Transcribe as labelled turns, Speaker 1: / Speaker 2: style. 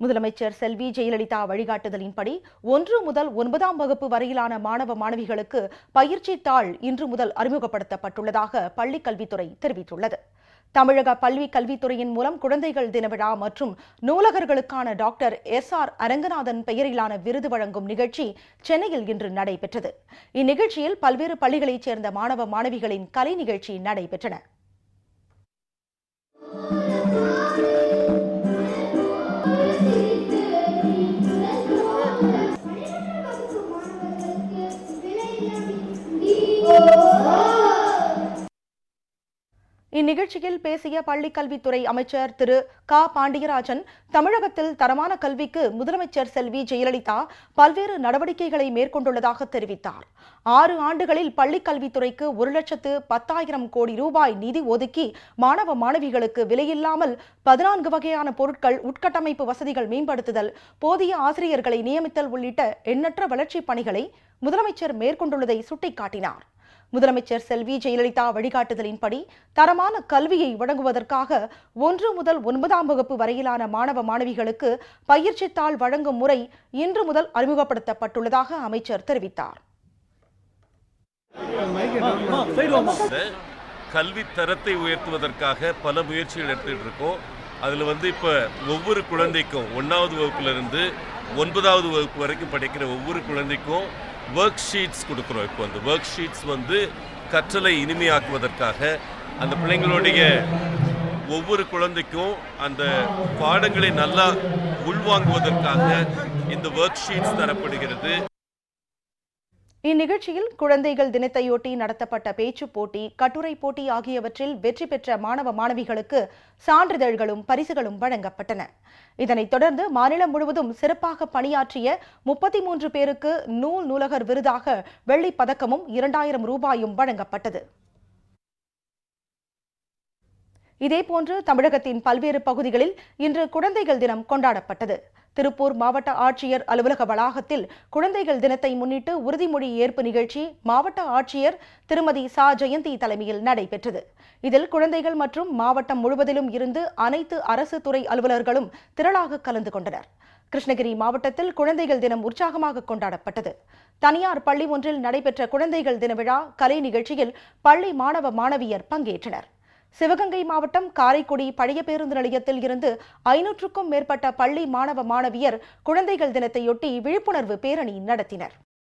Speaker 1: முதலமைச்சர் செல்வி ஜெயலலிதா வழிகாட்டுதலின்படி ஒன்று முதல் ஒன்பதாம் வகுப்பு வரையிலான மாணவ மாணவிகளுக்கு பயிற்சி தாள் இன்று முதல் அறிமுகப்படுத்தப்பட்டுள்ளதாக பள்ளிக் கல்வித்துறை தெரிவித்துள்ளது. தமிழக பள்ளி கல்வித்துறையின் மூலம் குழந்தைகள் தின விழா மற்றும் நூலகர்களுக்கான டாக்டர் எஸ் ஆர் அரங்கநாதன் பெயரிலான விருது வழங்கும் நிகழ்ச்சி சென்னையில் இன்று நடைபெற்றது. இந்நிகழ்ச்சியில் பல்வேறு பள்ளிகளைச் சேர்ந்த மாணவ மாணவிகளின் கலை நிகழ்ச்சி நடைபெற்றன. இந்நிகழ்ச்சியில் பேசிய பள்ளிக்கல்வித்துறை அமைச்சர் திரு. க. பாண்டியராஜன் தமிழகத்தில் தரமான கல்விக்கு முதலமைச்சர் செல்வி ஜெயலலிதா பல்வேறு நடவடிக்கைகளை மேற்கொண்டுள்ளதாக தெரிவித்தார். ஆறு ஆண்டுகளில் பள்ளிக் கல்வித்துறைக்கு ஒரு லட்சத்து பத்தாயிரம் கோடி ரூபாய் நிதி ஒதுக்கி மாணவ மாணவிகளுக்கு விலையில்லாமல் பதினான்கு வகையான பொருட்கள் உட்கட்டமைப்பு வசதிகள் மேம்படுத்துதல் போதிய ஆசிரியர்களை நியமித்தல் உள்ளிட்ட எண்ணற்ற வளர்ச்சிப் பணிகளை முதலமைச்சர் மேற்கொண்டுள்ளதை சுட்டிக்காட்டினார். முதலமைச்சர் செல்வி ஜெயலலிதா வழிகாட்டுதலின்படி தரமான கல்வியை வழங்குவதற்காக ஒன்று முதல் ஒன்பதாம் வகுப்பு வரையிலான மாணவ மாணவிகளுக்கு பயிற்சித்தாள் வழங்கும் முறை இன்று முதல் அறிமுகப்படுத்தப்பட்டுள்ளதாக அமைச்சர் தெரிவித்தார்.
Speaker 2: கல்வி தரத்தை உயர்த்துவதற்காக பல முயற்சிகள் எடுத்துட்டு இருக்கோம். அதில் வந்து இப்போ ஒவ்வொரு குழந்தைக்கும் ஒன்றாவது வகுப்புலேருந்து ஒன்பதாவது வகுப்பு வரைக்கும் படிக்கிற ஒவ்வொரு குழந்தைக்கும் ஒர்க் ஷீட்ஸ் கொடுக்குறோம் இப்போ அந்த ஒர்க் ஷீட்ஸ் வந்து கற்றலை இனிமையாக்குவதற்காக அந்த பிள்ளைங்களுடைய ஒவ்வொரு குழந்தைக்கும் அந்த பாடங்களை நல்லா உள்வாங்குவதற்காக இந்த ஒர்க் ஷீட்ஸ் தரப்படுகிறது.
Speaker 1: இந்நிகழ்ச்சியில் குழந்தைகள் தினத்தையொட்டி நடத்தப்பட்ட பேச்சுப் போட்டி கட்டுரை போட்டி ஆகியவற்றில் வெற்றி பெற்ற மாணவ மாணவிகளுக்கு சான்றிதழ்களும் பரிசுகளும் வழங்கப்பட்டன. இதனைத் தொடர்ந்து மாநிலம் முழுவதும் சிறப்பாக பணியாற்றிய முப்பத்தி மூன்று பேருக்கு நூல் நூலகர் விருதாக வெள்ளிப் பதக்கமும் இரண்டாயிரம் ரூபாயும் வழங்கப்பட்டது. இதேபோன்று தமிழகத்தின் பல்வேறு பகுதிகளில் இன்று குழந்தைகள் தினம் கொண்டாடப்பட்டது. திருப்பூர் மாவட்ட ஆட்சியர் அலுவலக வளாகத்தில் குழந்தைகள் தினத்தை முன்னிட்டு உறுதிமொழி ஏற்பு நிகழ்ச்சி மாவட்ட ஆட்சியர் திருமதி சா. ஜெயந்தி தலைமையில் நடைபெற்றது. இதில் குழந்தைகள் மற்றும் மாவட்டம் முழுவதிலும் இருந்து அனைத்து அரசு துறை அலுவலர்களும் திரளாக கலந்து கொண்டனர். கிருஷ்ணகிரி மாவட்டத்தில் குழந்தைகள் தினம் உற்சாகமாக கொண்டாடப்பட்டது. தனியார் பள்ளி ஒன்றில் நடைபெற்ற குழந்தைகள் தின விழா கலை நிகழ்ச்சியில் பள்ளி மாணவ மாணவியர் பங்கேற்றனர். சிவகங்கை மாவட்டம் காரைக்குடி பழைய பேருந்து நிலையத்தில் இருந்து ஐநூற்றுக்கும் மேற்பட்ட பள்ளி மாணவ மாணவியர் குழந்தைகள் தினத்தையொட்டி விழிப்புணர்வு பேரணி நடத்தினர்.